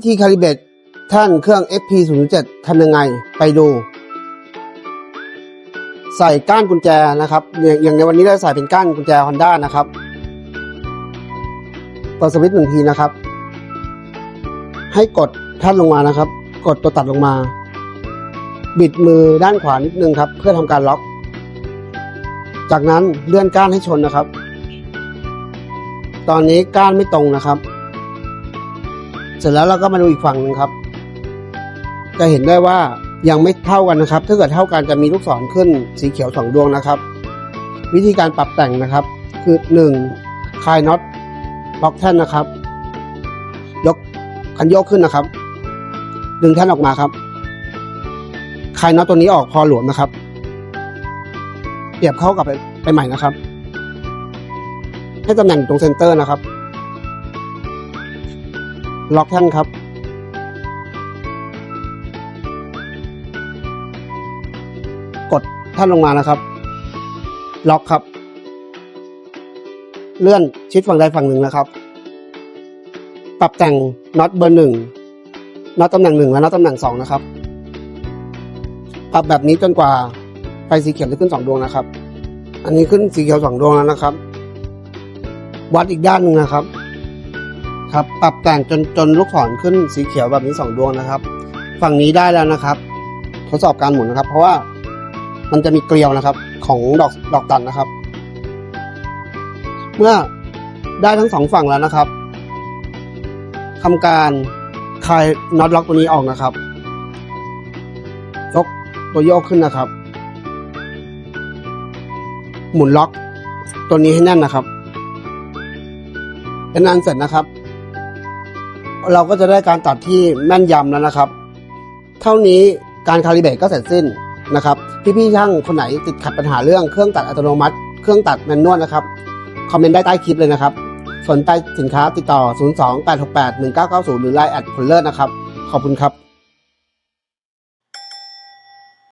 วิธีคาลิเบตท่านเครื่อง XP 0 7 ทำยังไงไปดู ใส่ก้านกุญแจนะครับ อย่างในวันนี้เราใส่เป็นก้านกุญแจ Honda นะครับเปิดสวิตช์หนึ่งทีนะครับ ให้กดท่านลงมานะครับ กดตัวตัดลงมา บิดมือด้านขวานิดนึงครับ เพื่อทำการล็อก จากนั้นเลื่อนก้านให้ชนนะครับ ตอนนี้ก้านไม่ตรงนะครับ เสร็จแล้วเราก็มาดูอีกฝั่งหนึ่งครับ จะเห็นได้ว่ายังไม่เท่ากันนะครับ ถ้าเกิดเท่ากันจะมีลูกศรขึ้นสีเขียวสองดวงนะครับ วิธีการปรับแต่งนะครับ คือหนึ่งคลายน็อตล็อกแท่นนะครับ ยกคันโยกขึ้นนะครับ ดึงแท่นออกมาครับคลายน็อตตัวนี้ออกพอหลวมนะครับเปรียบเข้ากับไปใหม่นะครับ ให้ตำแหน่งตรงเซนเตอร์นะครับ ล็อกท่นครับ กดท่านลงมานะครับ ล็อกครับ เลื่อนชิดฝั่งใดฝั่งหนึ่งนะครับ ปรับแต่งน็อตเบอร์หนึ่งน็อตตำแหน่งหนึ่งและน็อตตำแหน่งสองนะครับ ปรับแบบนี้จนกว่าไฟสีเขียวจะขึ้นสองดวงนะครับ อันนี้ขึ้นสีเขียวสองดวงแล้วนะครับ วัดอีกด้านหนึ่งนะครับ ครับปรับแต่งจนจนลูกศรขึ้นสีเขียวแบบนี้สองดวงนะครับ ฝั่งนี้ได้แล้วนะครับ ทดสอบการหมุนนะครับ เพราะว่ามันจะมีเกลียวนะครับของดอกดอกตันนะครับ เมื่อได้ทั้งสองฝั่งแล้วนะครับทำการคลายน็อตล็อกตัวนี้ออกนะครับยกตัวโยกขึ้นนะครับ หมุนล็อกตัวนี้ให้แน่นนะครับเป็นอันเสร็จนะครับ เราก็จะได้การตัดที่แม่นยำแล้วนะครับ เท่านี้การคาลิเบตก็เสร็จสิ้นนะครับพี่ๆช่างคนไหนติดขัดปัญหาเรื่องเครื่องตัดอัตโนมัติ เครื่องตัดแมนนวลนะครับคอมเมนต์ได้ใต้คลิปเลยนะครับ สนใจสินค้าติดต่อ 028681990 หรือ Line แอดผลเลิศนะครับ ขอบคุณครับ